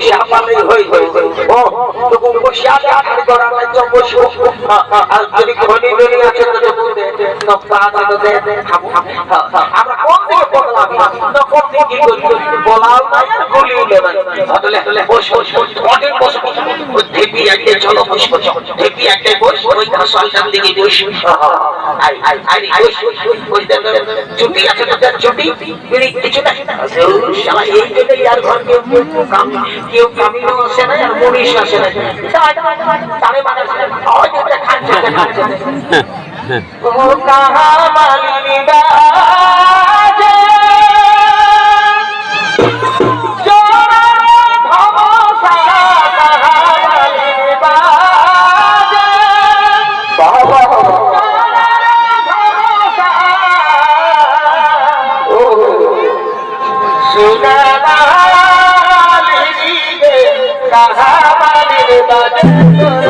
No আয়ো শোন তুই তুই তুই সাপালে হই হই ও তো বসিয়া আর করা নাই তো বসো আর আছে আমরা কোন দিকে বললাম না কোন দিকে করি বলাও না গুলি উলে না তাহলে বস বস অনেক ঘর কেউ কাম কেউ আসে না আর মনীষ আসে না তারে কাহাবালির বাজে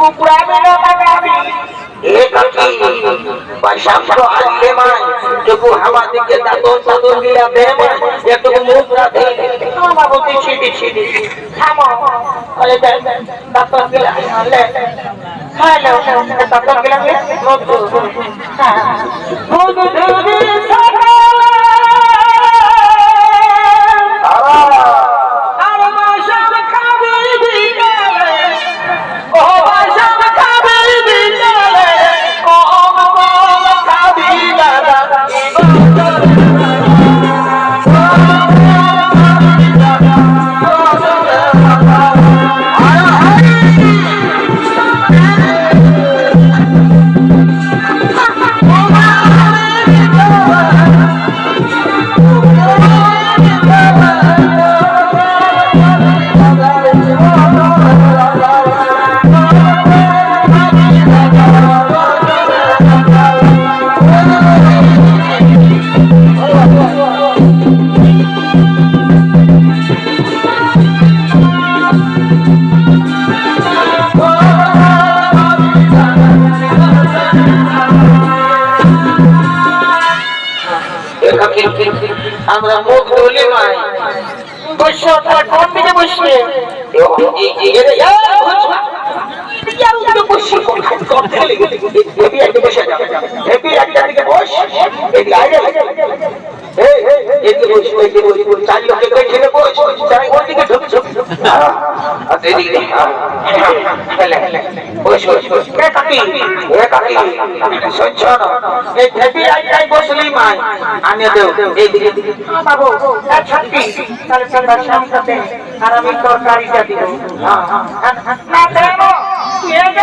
কুকুরাবে না পাকাবে একটু আমাদেরকে দাদন দাদন দিয়া দেয় একটু মুখ রাখে বাবুকে ছিটি ছিটি থামো দাদন গেলা হ্যালো দাদন গেলা হ্যাঁ হেপি একটা দিকে বস। এদিকে আইরে এদিকে বস এদিকে বস চার লোকে কই ছেলে বস। চাই ওই দিকে ঢুক ঢুক আর এদিকে। বস বস বস। কে কাকি এ কাকি। সহ্য না এই হেপি আইটাই বসলি মাই। আনে দেও এইদিকে বাবু এক ছাত্রী তাহলে সবার সাথে। আর আমি তরকারিটা দিব। না হ্যাঁ। ঢাল দাঁড়ে আয় তুই হাতে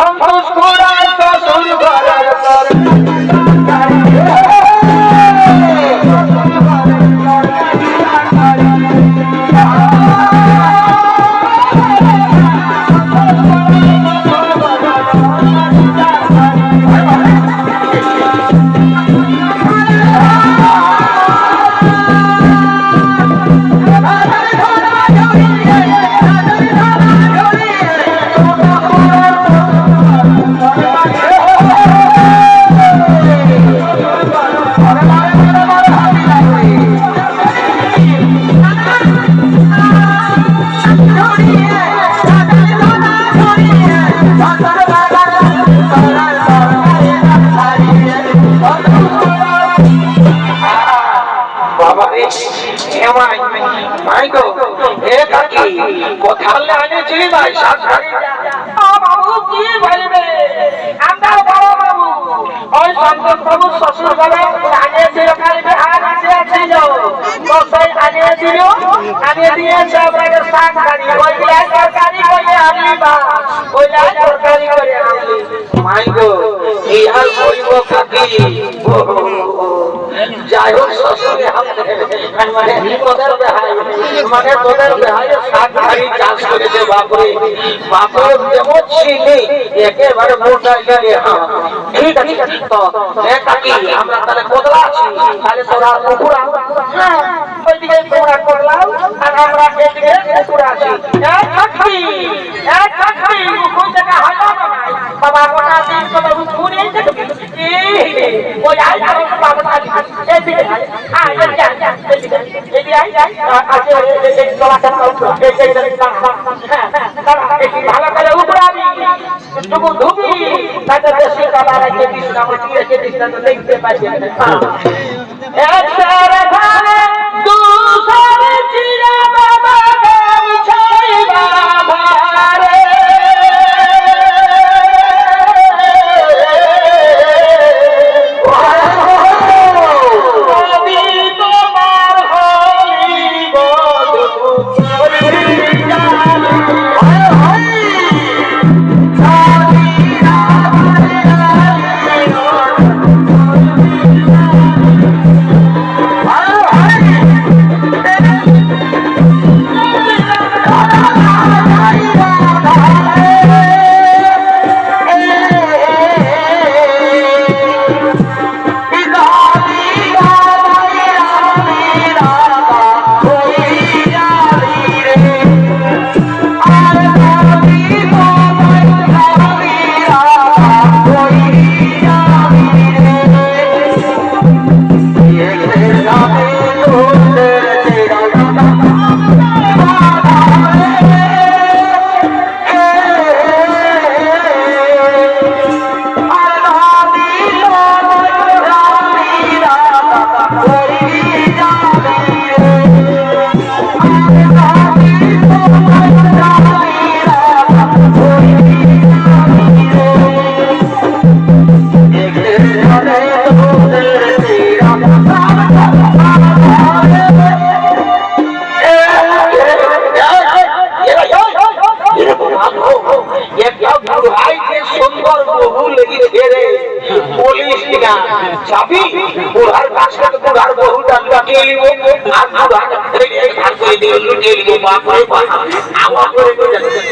সন্তোষ আনেছিলি ভাই সাতখানি বাবু কি বলবে? আমরা বড় বাবু। ওই শঙ্কর বাবু শ্বশুর ঘরে আনিয়েছিল কালী বিহার ছিল কসাই আনিয়েছিল, আনিয়ে দিয়েছে আপনাকে শাক কারি মানে চাষ করেছে বাপরে বাপরে যেমন একেবারে মোটা গেলে হ্যাঁ ঠিক আছে তো? কাকি আমরা তাহলে কোদলা আছি। তাহলে তোরা পুকুরা হ্যাঁ ওইদিকে তোমরা করলাম আর আমরা এদিকে পুকুরা আছি। এক থাকবি এক থাকবি পুকুর থেকে হাঁটা বাবা, গোটা দিন তো বাবু ঘুরে ওই আই আর বাবা এদিকে আয়। এদিকে এদিকে এদিকে আয় আছে এই চলাচল করছ এই এই হ্যাঁ হ্যাঁ। দেখতে পাচ্ছি লুটে নিয়ে বাপ রে বাপ আমার করে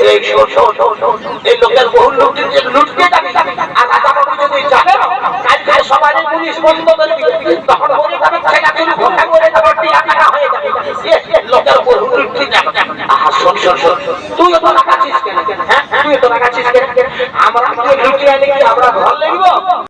এই শো শো শো এই লোকের বহু লোক যে লুটতে থাকে আর আদালত যদি জানে কালকে সমাজে পুলিশ বন্ধ করে দিবে তখন মনে যাবে ছেলে তুমি ঘোষণা করে দেবো টিয়া টাকা হয়ে যাবে লোকের বহু লুটতে থাকে আহা শোন শোন শোন তুই তো টাকা চিস কেন? হ্যাঁ? তুই তো টাকা চিস কেন? আমরা কি লুটিয়ে আনি কি আমরা ঘর লাগবো?